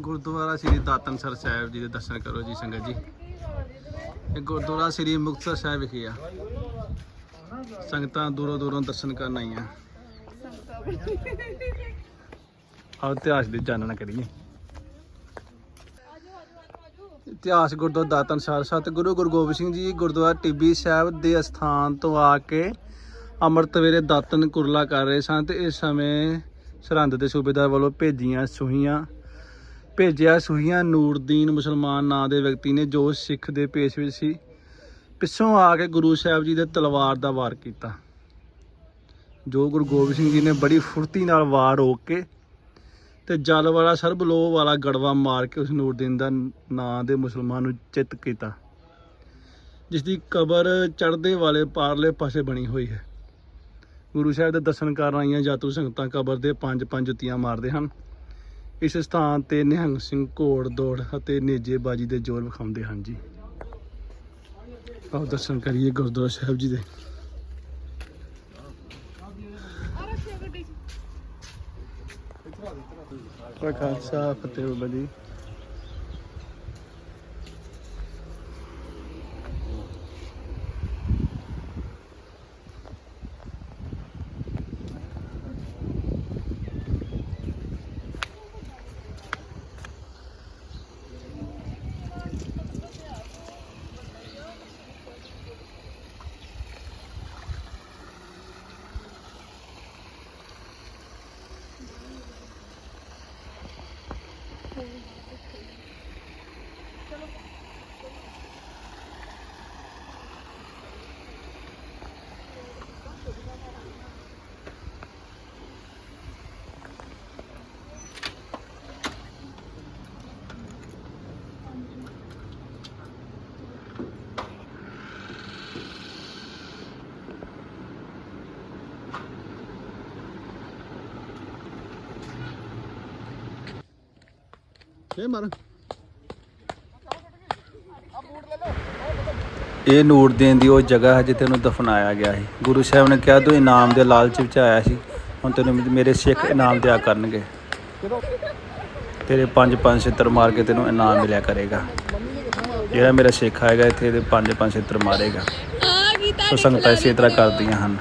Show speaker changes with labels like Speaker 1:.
Speaker 1: ਗੁਰਦੁਆਰਾ ਸ੍ਰੀ ਦਾਤਨਸਰ ਸਾਹਿਬ ਜੀ ਦੇ ਦਰਸ਼ਨ ਕਰੋ ਜੀ ਸੰਗਤ ਜੀ। ਇਹ ਗੁਰਦੁਆਰਾ ਸ੍ਰੀ ਮੁਕਤਸਰ ਸਾਹਿਬ ਵਿਖੇ ਆ। ਸੰਗਤਾਂ ਦੂਰੋਂ ਦੂਰੋਂ ਦਰਸ਼ਨ ਕਰਨ ਆਈਆਂ। ਆਓ ਇਤਿਹਾਸ ਦੀ ਜਾਣਨਾ ਕਰੀਏ। ਇਤਿਹਾਸ ਗੁਰਦੁਆਰਾ ਦਾਤਨਸਰ ਸਤਿਗੁਰੂ ਗੁਰੂ ਗੋਬਿੰਦ ਸਿੰਘ ਜੀ ਗੁਰਦੁਆਰਾ ਟਿੱਬੀ ਸਾਹਿਬ ਦੇ ਅਸਥਾਨ ਤੋਂ ਆ ਕੇ ਅੰਮ੍ਰਿਤ ਵੇਲੇ ਦਾਤਨ ਕੁਰਲਾ ਕਰ ਰਹੇ ਸਨ ਤੇ ਇਸ ਸਮੇਂ ਸਰਹੰਦ ਦੇ ਸੂਬੇਦਾਰ ਵੱਲੋਂ ਭੇਜੀਆਂ ਸੂਹੀਆਂ, ਭੇਜਿਆ ਸੂਹੀਆਂ ਨੂਰਦੀਨ ਮੁਸਲਮਾਨ ਨਾਂ ਦੇ ਵਿਅਕਤੀ ਨੇ ਜੋ ਸਿੱਖ ਦੇ ਪੇਸ਼ ਵਿੱਚ ਸੀ। ਪਿੱਛੋਂ ਆ ਕੇ ਗੁਰੂ ਸਾਹਿਬ ਜੀ ਦੇ ਤਲਵਾਰ ਦਾ ਵਾਰ ਕੀਤਾ। ਜੋ ਗੁਰੂ ਗੋਬਿੰਦ ਸਿੰਘ ਜੀ ਨੇ ਬੜੀ ਫੁਰਤੀ ਨਾਲ ਵਾਰ ਰੋਕ ਕੇ ਤੇ ਜਲ ਵਾਲਾ, ਸਰਬ ਲੋਹ ਵਾਲਾ ਗੜਵਾ ਮਾਰ ਕੇ ਉਸ ਨੂਰਦੀਨ ਦਾ ਨਾਂ ਦੇ ਮੁਸਲਮਾਨ ਨੂੰ ਚਿੱਤ ਕੀਤਾ। ਜਿਸ ਦੀ ਕਬਰ ਚੜ੍ਹਦੇ ਵਾਲੇ ਪਾਰਲੇ ਪਾਸੇ ਬਣੀ ਹੋਈ ਹੈ। ਗੁਰੂ ਸਾਹਿਬ ਦੇ ਦਰਸ਼ਨ ਕਰਨ ਆਈਆਂ ਜਾਤਰੂ ਸੰਗਤਾਂ ਕਬਰ ਦੇ ਪੰਜ ਪੰਜ ਜੁੱਤੀਆਂ ਮਾਰਦੇ ਹਨ। ਇਸ ਸਥਾਨ ਤੇ ਨਿਹੰਗ ਸਿੰਘ ਘੋੜ ਦੌੜ ਅਤੇ ਨੇਜੇਬਾਜੀ ਦੇ ਜ਼ੋਰ ਵਿਖਾਉਂਦੇ ਹਨ ਜੀ। ਆਓ ਦਰਸ਼ਨ ਕਰੀਏ ਗੁਰਦੁਆਰਾ ਸਾਹਿਬ ਜੀ ਦੇ। ਖਾਲਸਾ ਫਤਿਹ ਬਾਬਾ ਜੀ।
Speaker 2: ਇਹ ਮਰ।
Speaker 1: ਇਹ ਨੂਰਦੀਨ ਦੀ ਉਹ ਜਗ੍ਹਾ ਹੈ ਜਿੱਥੇ ਉਹਨੂੰ ਦਫਨਾਇਆ ਗਿਆ ਸੀ। ਗੁਰੂ ਸਾਹਿਬ ਨੇ ਕਿਹਾ ਤੂੰ ਇਨਾਮ ਦੇ ਲਾਲਚ ਵਿੱਚ ਆਇਆ ਸੀ। ਹੁਣ ਤੈਨੂੰ ਮੇਰੇ ਸਿੱਖ ਇਨਾਮ ਦਿਆ ਕਰਨਗੇ। ਤੇਰੇ ਪੰਜ ਪੰਜ ਛਿੱਤਰ ਮਾਰ ਕੇ ਤੈਨੂੰ ਇਨਾਮ ਮਿਲਿਆ ਕਰੇਗਾ। ਜਿਹੜਾ ਮੇਰਾ ਸਿੱਖ ਆਏਗਾ ਇੱਥੇ ਇਹਦੇ ਪੰਜ ਪੰਜ ਛਿੱਤਰ ਮਾਰੇਗਾ। ਸੋ ਸੰਗਤਾਂ ਇਸੇ ਤਰ੍ਹਾਂ ਕਰਦੀਆਂ ਹਨ।